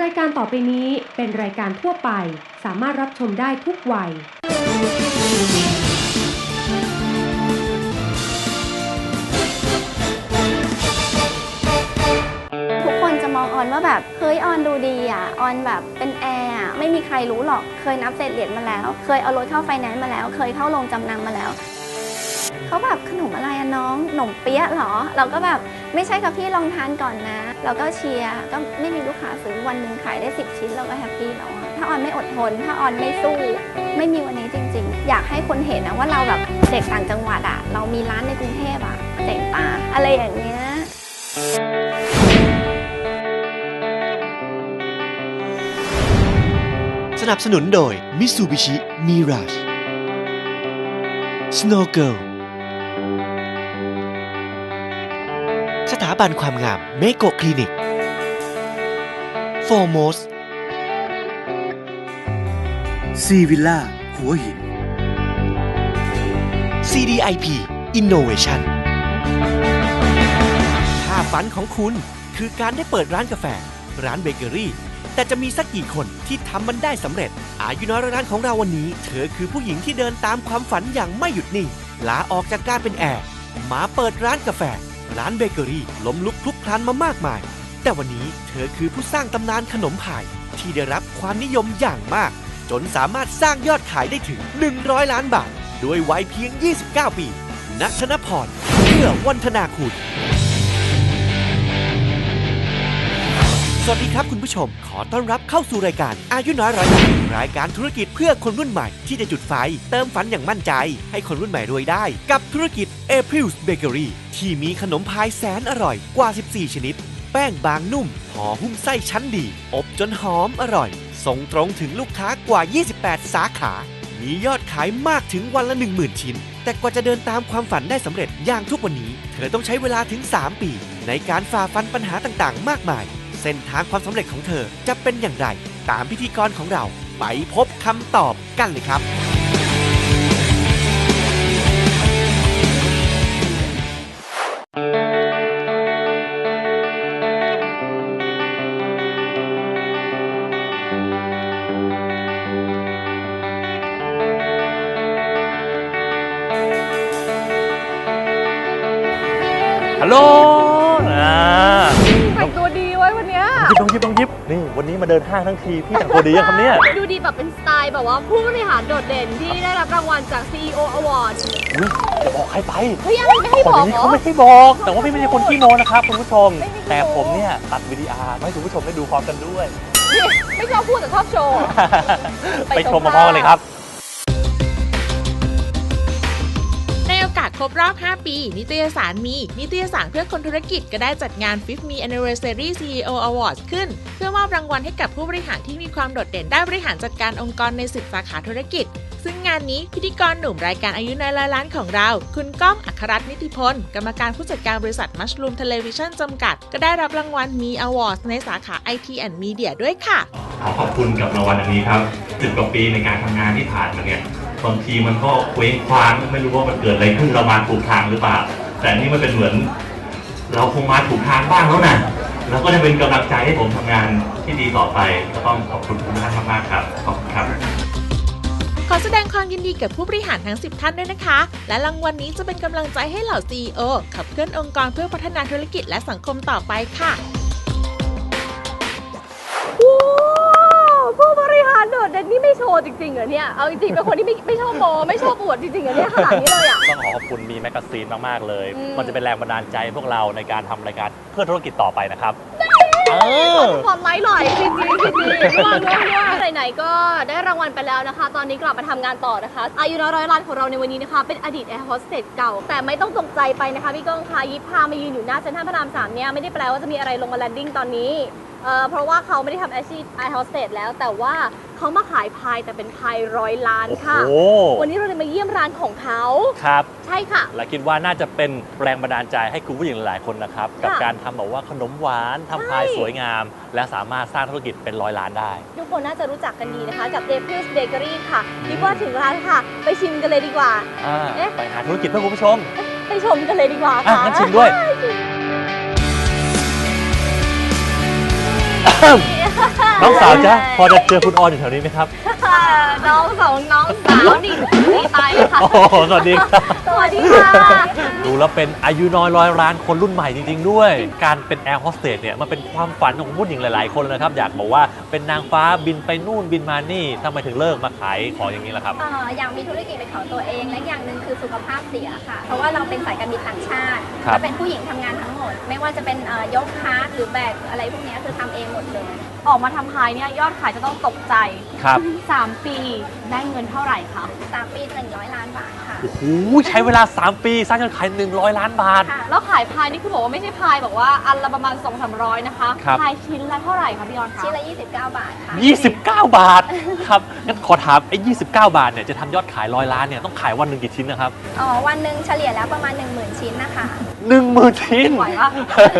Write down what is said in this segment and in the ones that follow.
รายการต่อไปนี้เป็นรายการทั่วไป สามารถรับชมได้ทุกวัย ทุกคนจะมองออนว่าแบบ เฮ้ยออนดูดีอะ ออนแบบเป็นแอร์อะไม่มีใครรู้หรอก เคยนับเศษเหรียญมาแล้ว เคยเอารถเข้าไฟแนนซ์มาแล้ว เคยเข้าโรงจำนำมาแล้ว เขาแบบขนมอะไรอะน้องขนมเปี๊ยะเหรอ เราก็แบบ ไม่ใช่ค่ะพี่ลองทานก่อนนะ เราก็เชียร์ก็ไม่มีลูกค้าซื้อวันหนึ่งขายได้ 10 ชิ้นเราก็แฮปปี้แล้วถ้าออนไม่อดทน ถ้าออนไม่สู้ ไม่มีวันนี้จริง ๆ อยากให้คนเห็นนะว่าเราแบบเด็กต่างจังหวัดอะเรามีร้านในกรุงเทพอะเจ๋งป่ะอะไรอย่างเงี้ยสนับสนุนโดย Mitsubishi Mirage Snow Girl ถาบันความงามเมโกคลินิก Foremost ซีวิลล่าหัวหิน CDIP Innovation ถ้าฝันของคุณคือการได้เปิดร้านกาแฟ ร้านเบเกอรี่ แต่จะมีสักกี่คนที่ทำมันได้สำเร็จ อายุน้อยร้านของเราวันนี้ เธอคือผู้หญิงที่เดินตามความฝันอย่างไม่หยุดนิ่งลาออกจากการเป็นแอร์มาเปิดร้านกาแฟ ร้านเบเกอรี่ล้มลุกคลุกคลานมามากมาย แต่วันนี้เธอคือผู้สร้างตำนานขนมพาย ที่ได้รับความนิยมอย่างมาก จนสามารถสร้างยอดขายได้ถึง 100 ล้านบาท ด้วยวัยเพียง 29 ปีนักธนพรเพื่อวันธนาคุณ สวัสดีครับคุณผู้ชม ขอต้อนรับเข้าสู่รายการอายุน้อยร้อยล้านรายการธุรกิจเพื่อคนรุ่นใหม่ที่จะจุดไฟ เติมฝันอย่างมั่นใจ ให้คนรุ่นใหม่รวยได้ กับธุรกิจ April's Bakery ที่มีขนมพายแสนอร่อยกว่า 14 ชนิด แป้งบางนุ่มห่อหุ้มไส้ชั้นดี อบจนหอมอร่อย ส่งตรงถึงลูกค้ากว่า 28 สาขา มียอดขายมากถึงวันละ 10,000 ชิ้น แต่กว่าจะเดินตามความฝันได้สำเร็จอย่างทุกวันนี้ เธอต้องใช้เวลาถึง 3 ปี ในการฝ่าฟันปัญหาต่างๆ มากมาย เส้นทางความสำเร็จของเธอจะเป็นอย่างไร ตามพิธีกรของเราไปพบคำตอบกันเลยครับ ฮัลโหลอ่าแต่งตัวดีไว้วันเนี้ยต้องยิบต้องยิบต้องยิบนี่วันนี้มาเดินห้างทั้งทีพี่แต่งตัวดียังครับเนี่ยดูดีแบบเป็นสไตล์แบบว่าผู้บริหารโดดเด่นที่ได้รับรางวัลจาก CEO Award อุ๊ยจะบอกใครไปเฮ้ยอะไรไม่ให้คบนอกนี้เหรอเขาไม่ให้บอก แต่ว่าพี่ไม่ใช่คนขี้โมนะครับคุณผู้ชม ไม่มีโม้ แต่ผมเนี่ยตัดวิดีอาร์มาให้คุณผู้ชมได้ดูพร้อมกันด้วยนี่ไม่ชอบพูดแต่ชอบโชว์ ไปไปชชมมมาพร้อมกันเลยครับ รบรอบ 5 ปี นิตยสารมี นิตยสารเพื่อคนธุรกิจก็ได้จัดงาน5 Me Anniversary CEO Awards ขึ้น เพื่อมอบรางวัลให้กับผู้บริหารที่มีความโดดเด่นด้านบริหารจัดการองค์กรใน 10 สาขาธุรกิจ ซึ่งงานนี้พิธีกรหนุ่มรายการอายุน้อยล้านของเรา คุณก้องอัครรัตน์นิติพล กรรมการผู้จัดการบริษัท Mushroom Television จำกัด ก็ได้รับรางวัลมี Awards ในสาขา IT and Media ด้วยค่ะ ขอขอบคุณกับรางวัลอันนี้ครับสิบกว่าปีในการทำงานที่ผ่านมาเนี่ย บางทีมันก็เคว้งคว้างไม่รู้ว่ามันเกิดอะไรขึ้นเรามาถูกทางหรือเปล่า แต่นี่มันเป็นเหมือน เราคงมาถูกทางบ้างแล้วนะแล้วก็จะเป็นกำลังใจให้ผมทำงานที่ดีต่อไปก็ต้องขอบคุณทุกท่านมากๆครับขอบคุณครับ ขอแสดงความยินดีกับผู้บริหารทั้ง 10 ท่านด้วยนะคะ และรางวัลนี้จะเป็นกำลังใจให้เหล่า CEO ขับเคลื่อนองค์กรเพื่อพัฒนาธุรกิจและสังคมต่อไปค่ะ ริหารโดดเด่นนี่ไม่โชว์จริงๆเหรอเนี่ย เอาจริงๆเป็นคนที่ไม่ไม่ชอบโมไม่ชอบอวดจริงๆเหรอเนี่ยขนาดนี้เลยอะ ต้องขอขอบคุณมีแมกกาซีนมากๆเลย อืม มันจะเป็นแรงบันดาลใจพวกเราในการทำรายการเพื่อธุรกิจต่อไปนะครับ เออสปอตไลท์หน่อยจริงๆจริงๆด้วยด้วยด้วยไหนๆก็ได้รางวัลไปแล้วนะคะ ตอนนี้กลับมาทำงานต่อนะคะ อายุน้อยร้อยล้านของเราในวันนี้นะคะ เป็นอดีตแอร์โฮสเตสเก่า แต่ไม่ต้องตกใจไปนะคะพี่ก้องคะยิปพามายืนอยู่หน้าเซ็นทรัลพระรามสามเนี่ยไม่ได้แปลว่าจะมีอะไรลงมาแลนดิ้งตอนนี้ เอ่อเพราะว่าเขาไม่ได้ทำอาชีพแอร์โฮสเตสแล้ว แต่ว่าเขามาขายพายแต่เป็นพายร้อยล้านค่ะ โอ้วันนี้เราจะมาเยี่ยมร้านของเขา ครับ ใช่ค่ะ และคิดว่าน่าจะเป็นแรงบันดาลใจให้คุณผู้หญิงหลายๆคนนะครับ กับค่ะการทำแบบว่าขนมหวานทำพายใช่สวยงาม และสามารถสร้างธุรกิจเป็นร้อยล้านได้ ทุกคนน่าจะรู้จักกันดีนะคะ กับ d e p r i s Bakery ค่ะคิดว่าถึงร้านค่ะ ไปชิมกันเลยดีกว่า อ่า เอ๊ะ ไปหาธุรกิจเพื่อคุณผู้ชม ไปชมกันเลยดีกว่าอะค่ะ งั้นชิมด้วย น้องสาวจ๊ะพอจะเจอคุณออนอยู่แถวนี้ไหมครับ ค่ะน้องสองน้องสาวนี่ดีตายเลยค่ะ โอ้โหสวัสดีครับ สวัสดีค่ะดูแล้วเป็นอายุน้อยร้อยล้านคนรุ่นใหม่จริง ๆ ด้วย การเป็นแอร์โฮสเตสเนี่ยมันเป็นความฝันของผู้หญิงหลาย ๆ คนเลยนะครับอยากบอกว่าเป็นนางฟ้าบินไปนู่นบินมานี่ทำไมถึงเลิกมาขายของอย่างนี้ล่ะครับ เอ่ออยากมีธุรกิจเป็นของตัวเอง และอย่างหนึ่งคือสุขภาพเสียค่ะ เพราะว่าเราเป็นสายการบินต่างชาติครับและเป็นผู้หญิงทำงานทั้งหมด ไม่ว่าจะเป็นเอ่อยกคาร์ทหรือแบกอะไรพวกเนี้ยคือทำเองหมดเลย ออกมาทำขายเนี่ยยอดขายจะต้องตกใจ ครับ 3 ปีได้เงินเท่าไหร่คะสามปีหนึ่งร้อยล้านบาทค่ะ โอ้โหใช้เวลา 3 ปีสร้างยอดขาย 100 ล้านบาท ค่ะแล้วขายพายนี่คือบอกว่าไม่ใช่พายบอกว่าอันละประมาณ 2 3 0 0 นะคะครับ พายชิ้นละเท่าไหร่คะพี่ออนคะชิ้นละ 29 บาทค่ะ 29 บาท ครับ งั้นขอถามไอ้29 บาทเนี่ยจะทำยอดขายร้อยล้านเนี่ยต้องขายวันหนึ่งกี่ชิ้นนะครับอ๋อ วันหนึ่งเฉลี่ยแล้วประมาณ 10,000 ชิ้นนะคะ 10,000 ชิ้น ไหวปะ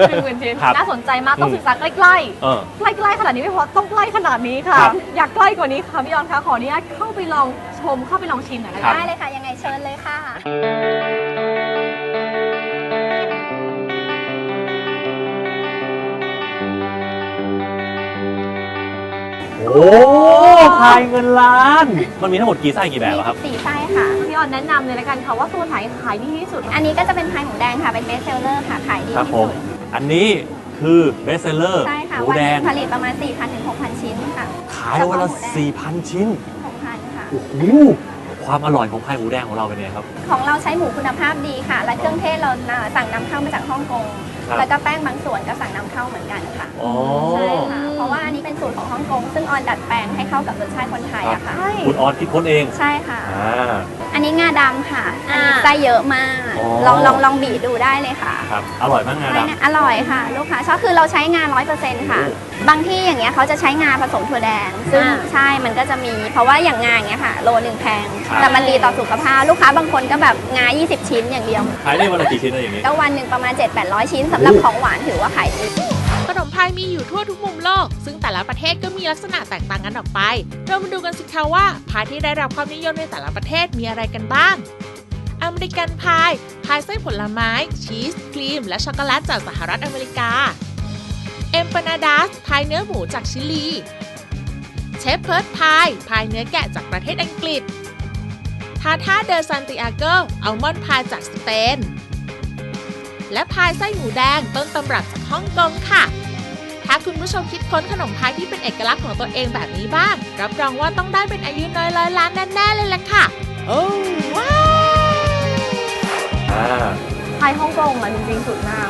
หนึ่งหมื่นชิ้นครับน่าสนใจมากต้องอืมศึกษาใกล้เออ ๆใกล้ๆขนาดนี้ไม่พอต้องใกล้ขนาดนี้ค่ะ ครับ อยากใกล้กว่านี้ค่ะพี่ออนคะขออนุญาตเข้าไปลอง ชมเข้าไปลองชิมหน่อยนะครัคะบ ได้เลยค่ะ ยังไงเชิญเลยค่ะ โอ้ขายเงินล้าน มันมีทั้งหมดกี่ไส้กี่แบบอะครับ มีสี่ไส้ค่ะ พี่ออนแนะนำเลยละกันค่ะว่าตัวไหนขายดีที่สุด อันนี้ก็จะเป็นพายหมูแดงค่ะ เป็นเบสเซลเลอร์ค่ะ ขายดีครับที่ผม สุด อันนี้คือเบสเซลเลอร์ใช่ค่ะ หมูวันแดหนึงง ผลิตประมาณ 4,000ถึง6,000 ชิ้นค่ะขายวันละ 4,000 ชิ้น6,000ค่ะ โอ้โหความอร่อยของพายหมูแดงของเราเป็นไงครับ ของเราใช้หมูคุณภาพดีค่ะ และเครื่องเทศเราน่ะสั่งนำเข้ามาจากฮ่องกง ครับแล้วก็แป้งบางส่วนก็สั่งนำเข้าเหมือนกันค่ะอ๋อ ใช่ค่ะ เพราะว่าอันนี้เป็นสูตรของฮ่องกง ซึ่งออนดัดแปลงให้เข้ากับรสชาติคนไทยอะค่ะ คุณออนคิดค้นเอง ใช่ค่ะ อ่าอันนี้งาดำค่ะ อันนี้อ่า ไส้เยอะมาก อ๋อ ลองลองลองบีบดูได้เลยค่ะครับ อร่อยมากงาไม่ดำนะอร่อยค่ะ ลูกค้าชอบคือเราใช้งาร้อยเปอร์เซ็นต์ค่ะ โอ้บางที่อย่างเงี้ยเขาจะใช้งาผสมถั่วแดง ซึ่งอ่า ใช่ มันก็จะมี เพราะว่าอย่างงาอย่างเงี้ยค่ะ โลหนึ่งแพง ครับ แต่มันดีต่อสุขภาพ ลูกค้าบางคนก็แบบงา 20 ชิ้นอย่างเดียวขายได้วันละกี่ชิ้นอะไรอย่างนี้ ก็วันหนึ่งประมาณ 7-800 ชิ้นสำหรับของหวานถือว่าขายดีขนมพา ยมีอยู่ทั่วทุกมุมโลก ซึ่งแต่ละประเทศก็มีลักษณะแตกต่างกันออกไป เรามาดูกันสิคะว่าพายที่ได้รับความนิยมในแต่ละประเทศมีอะไรกันบ้าง อเมริกันพาย พายไส้ผลไม้ ชีส ครีม และช็อกโกแลตจากสหรัฐอเมริกา เอมปานาดัส พายเนื้อหมูจากชิลี เชฟเพิร์ดพาย พายเนื้อแกะจากประเทศอังกฤษ ทาทาเดอซันติอาโกอัลมอนด์พายจากสเปนและพายไส้หมูแดงต้นตำรับจากฮ่องกงค่ะ ถ้าคุณผู้ชมคิดค้นขนมพายที่เป็นเอกลักษณ์ของตัวเองแบบนี้บ้าง รับรองว่าต้องได้เป็นอายุน้อยร้อยล้านแน่ๆเลยล่ะค่ะ โอ้ว้าวอ่าพายฮ่องกงอะจริงๆสุดหน้า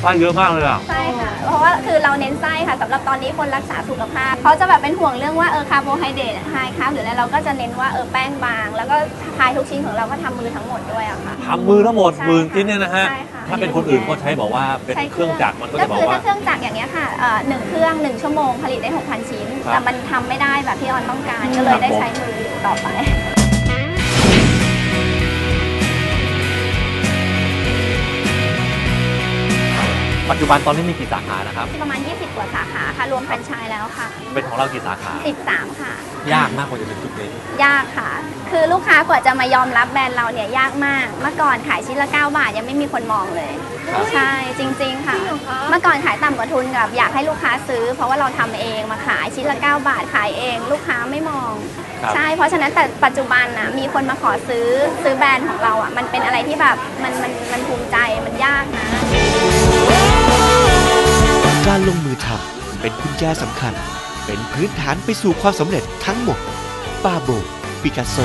ไส้เยอะมากเลยอะ ใช่ค่ะ เพราะว่าคือเราเน้นไส้ค่ะสำหรับตอนนี้คนรักษาสุขภาพเขาจะแบบเป็นห่วงเรื่องว่าเออคาร์โบไฮเดรตไฮคาร์บหรืออะไรเราก็จะเน้นว่าเออแป้งบาง แล้วก็พายทุกชิ้นของเราก็ทำมือทั้งหมดด้วยอะค่ะ ทำมือทั้งหมดใช่หมื่นชิ้นเนี่ยนะฮะ ใช่ค่ะ ถ้าเป็นคนอื่นก็ใช้บอกว่าเป็นใช้เครื่องจักรมันก็ก็จะบอกคือว่า ถ้าเครื่องจักรอย่างเงี้ยค่ะเอ่อหนึ่งเครื่องหนึ่งชั่วโมงผลิตได้ 6,000 ชิ้น ครับแต่มันทำไม่ได้แบบที่ออนต้องการ ก็เลยได้ใช้มือต่อไป ปัจจุบันตอนนี้มีกี่สาขานะครับ ประมาณ 20 กว่าสาขาค่ะ รวมแฟรนไชส์แล้วค่ะ เป็นของเรากี่สาขา 13 ค่ะ ยากมากกว่าจะเป็นจุดนี้ ยากค่ะ คือลูกค้ากว่าจะมายอมรับแบรนด์เราเนี่ยยากมาก เมื่อก่อนขายชิ้นละ 9 บาทยังไม่มีคนมองเลย ครับ ใช่จริง ๆ ค่ะ เมื่อก่อนขายต่ำกว่าทุนกับอยากให้ลูกค้าซื้อ เพราะว่าเราทำเองมาขายชิ้นละ 9 บาทขายเอง ลูกค้าไม่มอง ครับ ใช่ เพราะฉะนั้นแต่ปัจจุบันนะมีคนมาขอซื้อซื้อแบรนด์ของเราอะมันเป็นอะไรที่แบบมันมันมันภูมิใจมันยากนะ การลงมือทำเป็นกุญแจสำคัญ เป็นพื้นฐานไปสู่ความสำเร็จทั้งหมดปาโบปิกัสโซ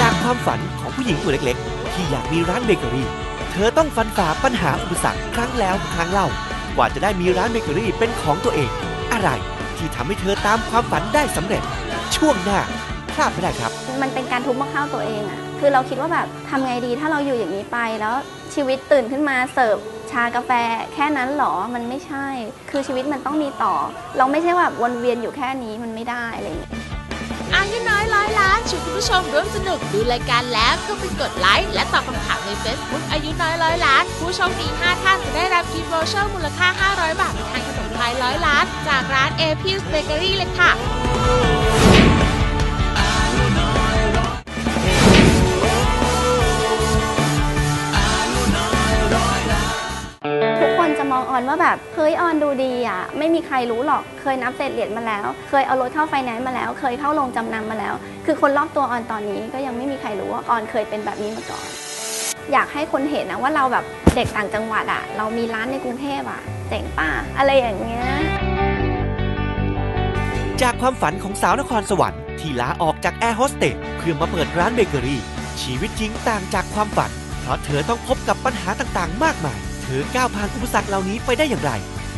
จากความฝันของผู้หญิงตัวเล็กๆ ที่อยากมีร้านเบเกอรี่ เธอต้องฟันฝ่าปัญหาอุปสรรคครั้งแล้วครั้งเล่ากว่าจะได้มีร้านเบเกอรี่เป็นของตัวเอง อะไรที่ทำให้เธอตามความฝันได้สำเร็จ ช่วงหน้าพลาดไม่ได้ครับ มันเป็นการทุบมะข้าวตัวเองอะ คือเราคิดว่าแบบทำไงดีถ้าเราอยู่อย่างนี้ไป แล้วชีวิตตื่นขึ้นมาเสิร์ฟชากาแฟแค่นั้นหรอมันไม่ใช่ คือชีวิตมันต้องมีต่อ เราไม่ใช่แบบวนเวียนอยู่แค่นี้มันไม่ได้อะไรอย่างเงี้ยอายุน้อยร้อยล้านชวนคุณผู้ชมร่วมสนุกดูรายการแล้วก็ไปกดไลค์และตอบคำถามใน Facebook อายุน้อยร้อยล้าน ผู้โชคดี 5 ท่านจะได้รับกิฟต์วอเชอร์มูลค่า 500 บาททานขนมพายร้อยล้าน จากร้าน a p s Bakery เลยค่ะทุกคนจะ ว่าแบบเฮ้ยออนดูดีอะไม่มีใครรู้หรอกเคยนับเศษเหรียญมาแล้ว เคยเอารถเข้าไฟแนนซ์มาแล้ว เคยเข้าโรงจำนำมาแล้ว คือคนรอบตัวออนตอนนี้ก็ยังไม่มีใครรู้ว่าออนเคยเป็นแบบนี้มาก่อน อยากให้คนเห็นนะว่าเราแบบเด็กต่างจังหวัดอะ เรามีร้านในกรุงเทพอะเจ๋งป่ะอะไรอย่างเงี้ยจากความฝันของสาวนครสวรรค์ที่ลาออกจากแอร์โฮสเตสเพื่อมาเปิดร้านเบเกอรี่ชีวิตจริงต่างจากความฝัน เพราะเธอต้องพบกับปัญหาต่างๆ มากมาย เธอก้าวผ่านอุปสรรคเหล่านี้ไปได้อย่างไร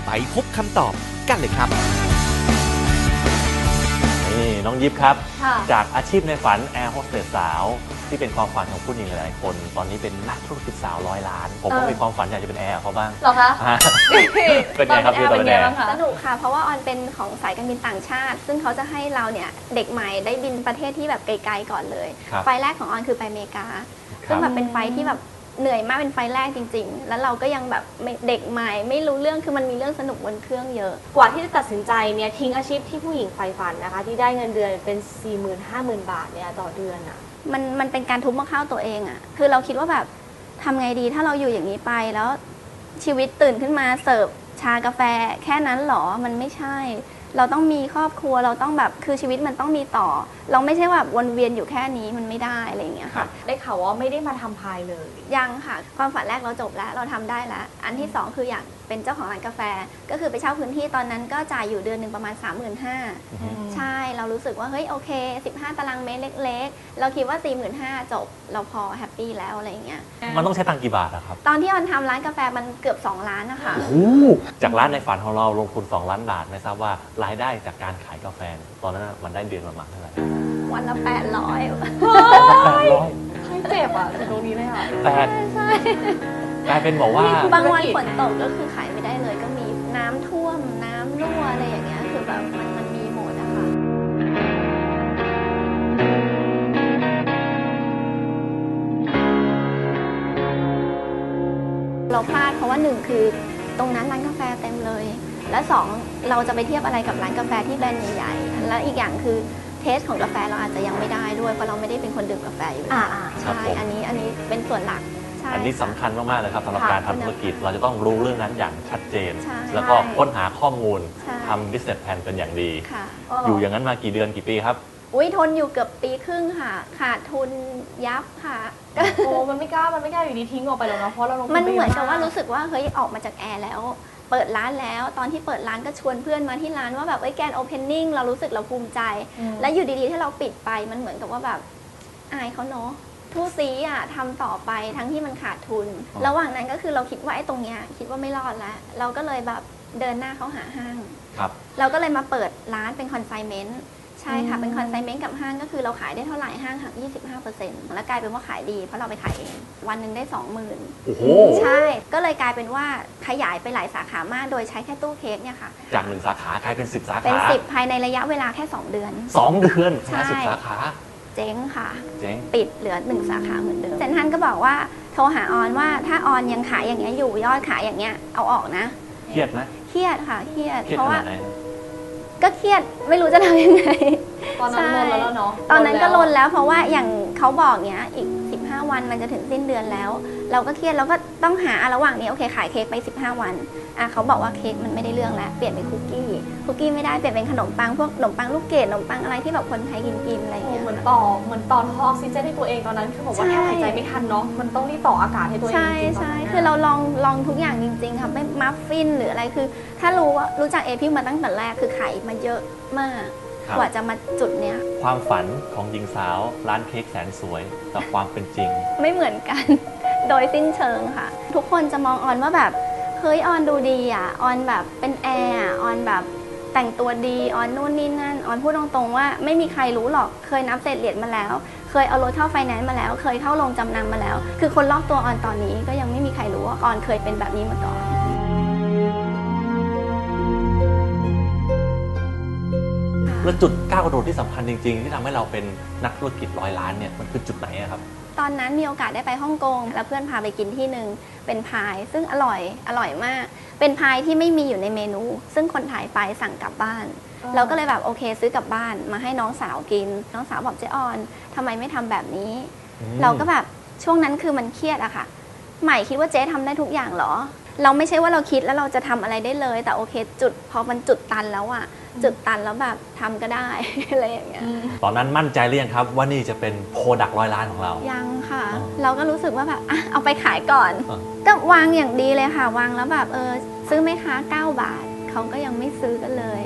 ไปพบคำตอบกันเลยครับนี่น้องยิปครับ ค่ะ จากอาชีพในฝันแอร์โฮสเตสสาว ที่เป็นความฝันของผู้หญิงหลายๆคน ตอนนี้เป็นนักธุรกิจสาวร้อยล้าน ผมก็เออ มีความฝันอยากจะเป็นแอร์เขาบ้าง เหรอคะฮะเป็นไงครับตอนเป็นแอร์พี่ตอนเป็นแอร์เป็นไงบ้างคะ สนุกค่ะ เพราะว่าออนเป็นของสายการบินต่างชาติ ซึ่งเขาจะให้เราเนี่ยเด็กใหม่ได้บินประเทศที่แบบไกลๆก่อนเลย ครับไฟล์แรกของออนคือไปอเมริกาคซึ่รังบแบบเป็นไฟล์ที่แบบ เหนื่อยมากเป็นไฟล์แรกจริง ๆ แล้วเราก็ยังแบบไม่เด็กใหม่ ไม่รู้เรื่องคือมันมีเรื่องสนุกบนเครื่องเยอะ กว่าที่จะตัดสินใจเนี่ยทิ้งอาชีพที่ผู้หญิงใฝ่ฝันนะคะ ที่ได้เงินเดือนเป็น 4 0 0 0 0 5 0,000 บาทเนี่ยต่อเดือนอะมันมันเป็นการทุบมะข้าวตัวเองอะคือเราคิดว่าแบบทำไงดีถ้าเราอยู่อย่างนี้ไปแล้วชีวิตตื่นขึ้นมาเสิร์ฟชากาแฟแค่นั้นหรอมันไม่ใช่ เราต้องมีครอบครัวเราต้องแบบคือชีวิตมันต้องมีต่อ เราไม่ใช่แบบวนเวียนอยู่แค่นี้มันไม่ได้อะไรอย่างเงี้ยค่ะ ได้ข่าวว่าไม่ได้มาทำพายเลย ยังค่ะ ความฝันแรกเราจบแล้วเราทำได้แล้ว อันที่สองคืออยากเป็นเจ้าของร้านกาแฟ ก็คือไปเช่าพื้นที่ตอนนั้นก็จ่ายอยู่เดือนหนึ่งประมาณ 3 5 0 0 0ใช่เรารู้สึกว่าเฮ้ยโอเค 15 ตารางเมตรเล็ก ๆ เราคิดว่า 45,000จบ เราพอแฮปปี้แล้วอะไรอย่างเงี้ยมันต้องใช้ตังค์กี่บาทอะครับตอนที่ออนทำร้านกาแฟมันเกือบ 2 ล้านนะคะโอ้โหจากร้านในฝันของเราลงทุน 2 ล้านบาทไม่ทราบว่ารายได้จากการขายกาแฟตอนนั้นน่ะมันได้เดือนประมาณเท่าไหร่วันละ800แปดร้อยให้เจ็บอะถึงตรงนี้เลยค่ะ แปดกลายเป็นบอกว่า บางวันฝนตกก็คือขายไม่ได้เลยก็มีน้ำท่วมน้ำรั่วอะไรอย่างเงี้ยคือแบบมันมันมีหมดอะค่ะ เราพลาดเพราะว่าหนึ่งคือตรงนั้นร้านกาแฟเต็มเลย และสองเราจะไปเทียบอะไรกับร้านกาแฟที่แบรนด์ใหญ่ๆและอีกอย่างคือเทสของกาแฟเราอาจจะยังไม่ได้ด้วยเพราะเราไม่ได้เป็นคนดื่มกาแฟอยู่แล้วอ่าอ่าครับใช่ผมอันนี้อันนี้เป็นส่วนหลักใช่อันนี้สำคัญมาก ๆ เลยครับสำหรับค่ะการทำธุรกิจเราจะต้องรู้เรื่องนั้นอย่างชัดเจนใช่แล้วก็ค้นหาข้อมูลใช่ทำ business plan เป็นอย่างดีค่ะอยู่อย่างนั้นมากี่เดือนกี่ปีครับ อุ้ยทนอยู่เกือบปีครึ่งค่ะ ขาดทุนยับค่ะโอ้มันไม่กล้ามันไม่กล้าอยู่ดีทิ้งออกไปหรอกเนาะเพราะเราลงทุมันไปเหมือนยะกับว่ารู้สึกว่าเฮ้ยออกมาจากแอร์แล้ว เปิดร้านแล้วตอนที่เปิดร้านก็ชวนเพื่อนมาที่ร้านว่าแบบเอ้ยแกนโอเพนนิ่งเรารู้สึกเราภูมิใจอืมและอยู่ดีๆ ที่เราปิดไปมันเหมือนกับว่าแบบอายเขาเนาะทู่ซีอะทำต่อไปทั้งที่มันขาดทุนอ๋อระหว่างนั้นก็คือเราคิดว่าไอ้ตรงเนี้ยคิดว่าไม่รอดแล้ว เราก็เลยแบบเดินหน้าเข้าหาห้างครับเราก็เลยมาเปิดร้านเป็นคอนไซเมนต์ใช่ค่ะอืมเป็นคอนไซเมนต์กับห้างก็คือเราขายได้เท่าไหร่ห้างหัก 25%แล้วกลายเป็นว่าขายดีเพราะเราไปขายเอง วันหนึ่งได้ 20,000โอ้โหใช่ ก็เลยกลายเป็นว่าขยายไปหลายสาขามาก โดยใช้แค่ตู้เค้กเนี่ยค่ะ จากหนึ่งสาขากลายเป็นสิบสาเป็นขา10 ภายในระยะเวลาแค่ 2 เดือนสองเดือนใช่ห้าสิบสาขาเจ๊งค่ะเจ๊งปิดเหลือหนึ่งสาขาเหมือนเดิมเซนทรันก็บอกว่าโทรหาออนว่าถ้าออนยังขายอย่างเงี้ยอยู่ยอดขายอย่างเงี้ยเอาออกนะเครียดไหมเครียดค่ะเครียดเครียดเพราะขว่านาดไหน ก็เครียดไม่รู้จะทำยังไงตอนนั้นลนแล้วแล้วเนาะตอนนั้นก็ลนแล้วแล้วเพราะว่าอย่างเขาบอกเนี้ยอีก 15 วันมันจะถึงสิ้นเดือนแล้ว เราก็เครียดเราก็ต้องหาอะระหว่างนี้โอเคขายเค้กไป 15 วันอะเขาบอกว่าเค้กมันไม่ได้เรื่องแล้วเปลี่ยนเป็นคุกกี้คุกกี้ไม่ได้เปลี่ยนเป็นขนมปังพวกขนมปังลูกเกดขนมปังอะไรที่แบบคนไทยกินกินๆอะไรอย่างโอ้เงี้ยเหมือนต่อเหมือนตอนท่อออกซิเจนให้ตัวเองตอนนั้นคือบอกว่าใช่แทบหายใจไม่ทันเนาะมันต้องรีบต่ออากาศให้ตัวเองใช่จริงๆตอนใช่นั้นน่ะคือเราลองลองทุกอย่างจริงๆค่ะไม่มัฟฟินหรืออะไรคือ ถ้ารู้ว่ารู้จักเอพิวมาตั้งแต่แรกคือขายมาเยอะมากครับกว่าจะมาจุดเนี้ยความฝันของหญิงสาวร้านเค้กแสนสวยกับความเป็นจริง ไม่เหมือนกัน โดยสิ้นเชิงค่ะ ทุกคนจะมองออนว่าแบบเฮ้ยออนดูดีอะออนแบบเป็นแอร์อะออนแบบแต่งตัวดีออนนู่นนี่นั่นออนพูดตรงๆว่าไม่มีใครรู้หรอกเคยนับเศษเหรียญมาแล้ว เคยเอารถเข้าไฟแนนซ์มาแล้ว เคยเข้าโรงจำนำมาแล้ว คือคนรอบตัวออนตอนนี้ก็ยังไม่มีใครรู้ว่าออนเคยเป็นแบบนี้มาก่อนแล้วจุดก้าวกระโดดที่สำคัญจริง ๆ ที่ทำให้เราเป็นนักธุรกิจร้อยล้านเนี่ยมันคือจุดไหนครับ ตอนนั้นมีโอกาสได้ไปฮ่องกงแล้วเพื่อนพาไปกินที่หนึ่งเป็นพายซึ่งอร่อยอร่อยมาก เป็นพายที่ไม่มีอยู่ในเมนู ซึ่งคนถ่ายไปสั่งกลับบ้าน เราก็เลยแบบโอเคซื้อกลับบ้านมาให้น้องสาวกิน น้องสาวบอกเจ๊ออนทำไมไม่ทำแบบนี้อืมเราก็แบบช่วงนั้นคือมันเครียดอะค่ะ ใหม่คิดว่าเจ๊ทำได้ทุกอย่างเหรอ เราไม่ใช่ว่าเราคิดแล้วเราจะทำอะไรได้เลย แต่โอเค จุดพอมันจุดตันแล้วอะ จุดตันแล้วแบบทำก็ได้ อะไรอย่างเงี้ยตอนนั้นมั่นใจหรือยังครับ ว่านี่จะเป็นโปรดักร้อยล้านของเรา ยังค่ะ อ๋อเราก็รู้สึกว่าแบบอะเอาไปขายก่อน อ่าก็วางอย่างดีเลยค่ะ วางแล้วแบบเออซื้อไหมคะ 9 บาท เขาก็ยังไม่ซื้อกันเลย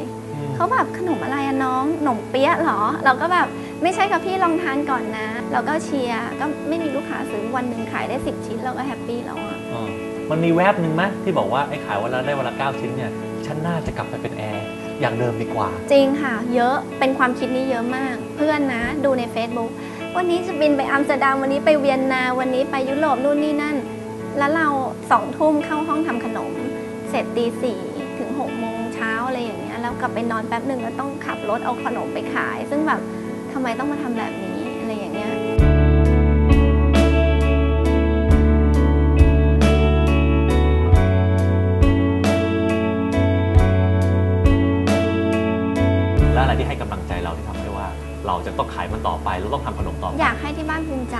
เขาแบบขนมอะไรอะน้องขนมเปี๊ยะเหรอ เราก็แบบไม่ใช่ค่ะพี่ลองทานก่อนนะ เราก็เชียร์ก็ไม่มีลูกค้าซื้อวันหนึ่งขายได้ 10 ชิ้น เราก็แฮปปี้แล้วอะอ๋อมันมีแวบหนึ่งไหมที่บอกว่าไอ้ขายวันละได้วันละ9ชิ้นเนี่ยฉันน่าจะกลับไปเป็นแอร์ อย่างเดิมดีกว่า จริงค่ะ เยอะเป็นความคิดนี้เยอะมาก เพื่อนนะ ดูใน Facebook วันนี้จะบินไปอัมสเตอร์ดัมวันนี้ไปเวียนนาวันนี้ไปยุโรปนู่นนี่นั่น แล้วเราสองทุ่มเข้าห้องทำขนม เสร็จตีสี่ถึงหกโมงเช้าอะไรอย่างเงี้ยแล้วกลับไปนอนแป๊บหนึ่งแล้วต้องขับรถเอาขนมไปขาย ซึ่งแบบทำไมต้องมาทำแบบนี้ เราจะต้องขายมันต่อไปแล้วต้องทำขนมต่อไปอยากให้ที่บ้านภูมิใจ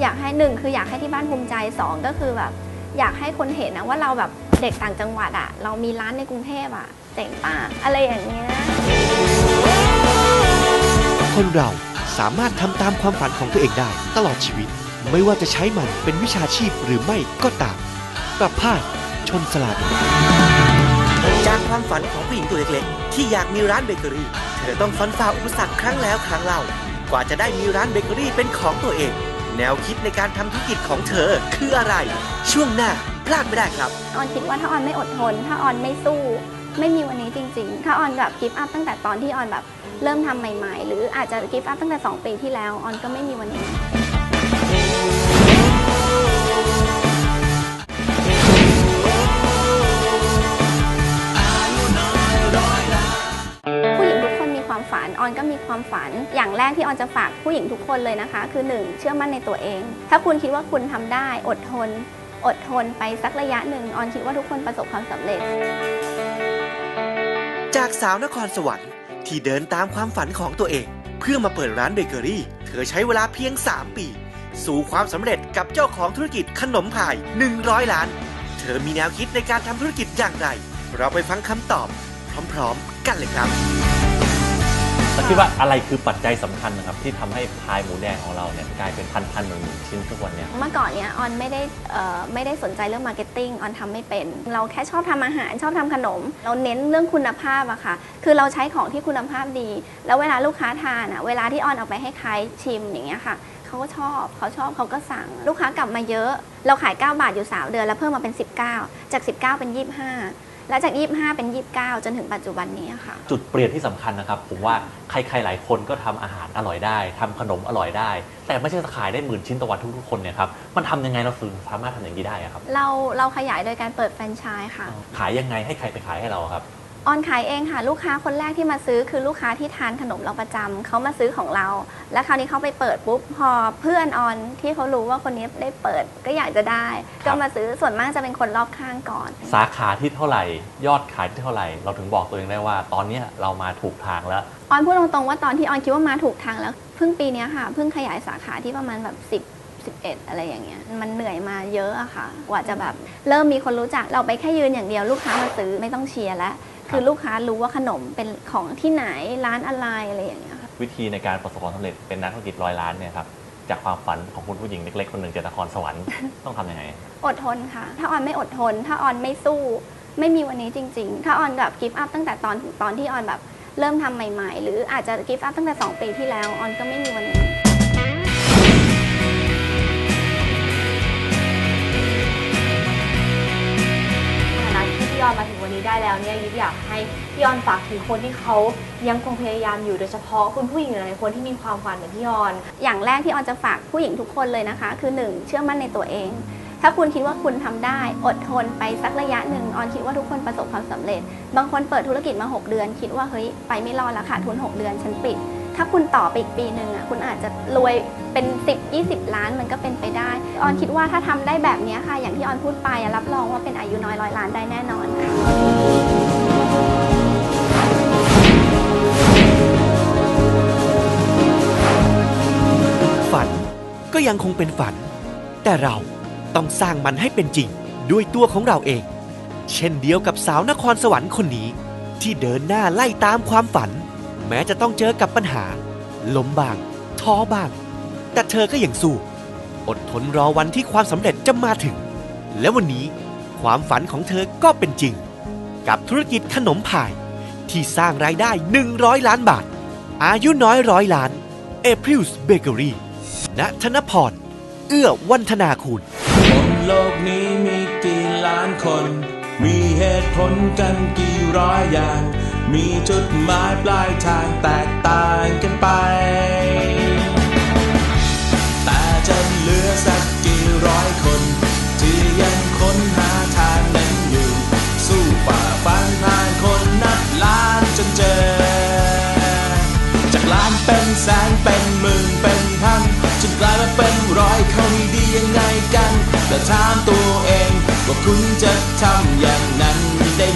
อยากให้หนึ่งคืออยากให้ที่บ้านภูมิใจสองก็คือแบบอยากให้คนเห็นนะว่าเราแบบเด็กต่างจังหวัดอะเรามีร้านในกรุงเทพอะเจ๋งป่ะอะไรอย่างเงี้ยคนเราสามารถทำตามความฝันของตัวเองได้ ตลอดชีวิต ไม่ว่าจะใช้มันเป็นวิชาชีพหรือไม่ก็ตามประพาสชนสลาด จากความฝันของผู้หญิงตัวเล็กๆ ที่อยากมีร้านเบเกอรี่ เธอต้องฟันฝ่าอุปสรรคครั้งแล้วครั้งเล่า กว่าจะได้มีร้านเบเกอรี่เป็นของตัวเอง แนวคิดในการทำธุรกิจของเธอคืออะไร ช่วงหน้าพลาดไม่ได้ครับ ออนคิดว่าถ้าออนไม่อดทน ถ้าออนไม่สู้ ไม่มีวันนี้จริง ๆ ถ้าออนแบบกิฟต์อัพตั้งแต่ตอนที่ออนแบบเริ่มทำใหม่ ๆ หรืออาจจะกิฟต์อัพตั้งแต่ 2 ปีที่แล้วออนก็ไม่มีวันนี้ ฝันออนก็มีความฝัน อย่างแรกที่ออนจะฝากผู้หญิงทุกคนเลยนะคะ คือ 1 เชื่อมั่นในตัวเอง ถ้าคุณคิดว่าคุณทำได้อดทน อดทนไปสักระยะหนึ่งออนคิดว่าทุกคนประสบความสำเร็จ จากสาวนครสวรรค์ที่เดินตามความฝันของตัวเอง เพื่อมาเปิดร้านเบเกอรี่ เธอใช้เวลาเพียง 3 ปี สู่ความสำเร็จกับเจ้าของธุรกิจขนมพาย 100 ล้าน เธอมีแนวคิดในการทำธุรกิจอย่างไร เราไปฟังคำตอบ พร้อม ๆ กันเลยครับ แล้วคิดว่าอะไรคือปัจจัยสำคัญนะครับ ที่ทำให้พายหมูแดงของเราเนี่ยกลายเป็นพันพันๆหมื่นหมื่นชิ้นทุกวันเนี่ย เมื่อก่อนเนี้ยออนไม่ได้เอ่อไม่ได้สนใจเรื่องมาร์เก็ตติ้งออนทำไม่เป็น เราแค่ชอบทำอาหารชอบทำขนม เราเน้นเรื่องคุณภาพอะค่ะ คือเราใช้ของที่คุณภาพดี แล้วเวลาลูกค้าทานอะเวลาที่ออนเอาไปให้ใครชิมอย่างเงี้ยค่ะเขาก็ชอบเขาชอบเขาก็สั่ง ลูกค้ากลับมาเยอะ เราขาย 9 บาทอยู่ 3 เดือนแล้วเพิ่มมาเป็น 19 จาก 19 เป็น 25 และจาก 25 เป็น 29 จนถึงปัจจุบันนี้ค่ะ จุดเปลี่ยนที่สำคัญนะครับ ผมว่าใครๆหลายคนก็ทำอาหารอร่อยได้ทำขนมอร่อยได้ แต่ไม่ใช่จะขายได้หมื่นชิ้นต่อวันทุกๆคนเนี่ยครับมันทำยังไงเราถึงสามารถทำอย่างนี้ได้อะครับเราเราขยายโดยการเปิดแฟรนไชส์ค่ะ ขายยังไงให้ใครไปขายให้เราครับ ออนขายเองค่ะลูกค้าคนแรกที่มาซื้อคือลูกค้าที่ทานขนมเราประจำเขามาซื้อของเรา แล้วคราวนี้เขาไปเปิดปุ๊บพอเพื่อนออนที่เขารู้ว่าคนนี้ได้เปิดก็อยากจะได้ ก็มาซื้อส่วนมากจะเป็นคนรอบข้างก่อน สาขาที่เท่าไหร่ ยอดขายที่เท่าไหร่ เราถึงบอกตัวเองได้ว่า ตอนเนี้ยเรามาถูกทางแล้วออนพูดตรงๆว่าตอนที่ออนคิดว่ามาถูกทางแล้วเพิ่งปีเนี้ยค่ะเพิ่งขยายสาขาที่ประมาณแบบ 10 11 อะไรอย่างเงี้ยมันเหนื่อยมาเยอะอะค่ะ กว่าจะแบบเริ่มมีคนรู้จักเราไปแค่ยืนอย่างเดียวลูกค้ามาซื้อไม่ต้องเชียร์แล้ว คือลูกค้ารู้ว่าขนมเป็นของที่ไหนร้านอะไรอะไรอย่างเงี้ยค่ะวิธีในการประสบความสำเร็จเป็นนักธุรกิจร้อยล้านเนี่ยครับจากความฝันของคุณผู้หญิงเล็กๆคนหนึ่งจากนครสวรรค์ต้องทำยังไง อดทนค่ะ ถ้าออนไม่อดทน ถ้าออนไม่สู้ ไม่มีวันนี้จริง ๆ ถ้าออนแบบกิฟต์อัพตั้งแต่ตอนตอนที่ออนแบบเริ่มทำใหม่ ๆ หรืออาจจะกิฟต์อัพตั้งแต่ 2 ปีที่แล้วออนก็ไม่มีวันนี้ นะที่พี่ยอนมาถึงวันนี้ได้แล้วเนี่ยยิบอยากให้พี่ยอนฝากถึงคนที่เขายังคงพยายามอยู่โดยเฉพาะคุณผู้หญิงหลายๆคนที่มีความฝันเหมือนพี่ยอน อย่างแรกที่ออนจะฝากผู้หญิงทุกคนเลยนะคะ คือ 1 เชื่อมั่นในตัวเอง ถ้าคุณคิดว่าคุณทำได้ อดทนไปสักระยะหนึ่งออนคิดว่าทุกคนประสบความสำเร็จ บางคนเปิดธุรกิจมา 6 เดือน คิดว่าเฮ้ยไปไม่รอดแล้วค่ะทุน 6 เดือนฉันปิด ถ้าคุณต่อไปอีกปีหนึ่งอะคุณอาจจะรวยเป็น 10 20 ล้านมันก็เป็นไปได้ ออนคิดว่าถ้าทำได้แบบนี้ค่ะ อย่างที่ออนพูดไปรับรองว่าเป็นอายุน้อยร้อยล้านได้แน่นอนค่ะฝันก็ยังคงเป็นฝัน แต่เราต้องสร้างมันให้เป็นจริงด้วยตัวของเราเอง เช่นเดียวกับสาวนครสวรรค์คนนี้ ที่เดินหน้าไล่ตามความฝัน แม้จะต้องเจอกับปัญหา ล้มบ้าง ท้อบ้าง แต่เธอก็ยังสู้ อดทนรอวันที่ความสำเร็จจะมาถึง และวันนี้ความฝันของเธอก็เป็นจริง กับธุรกิจขนมพาย ที่สร้างรายได้ 100 ล้านบาท อายุน้อยร้อยล้าน April's Bakery ณธนพร เอื้อวันธนาคุณบนโลกนี้มีกี่ล้านคน มีเหตุผลกันกี่ร้อยอย่าง มีจุดหมายปลายทางแตกต่างกันไป แต่จะเหลือสักกี่ร้อยคน ที่ยังค้นหาทางนั้นอยู่ สู้ฝ่าฟันผ่านคนนับล้านจนเจอ จากล้านเป็นแสนเป็นหมื่นเป็นพันจนกลายมาเป็นร้อยเขานี่ดียังไงกัน แต่ถามตัวเองว่าคุณจะทำอย่างนั้น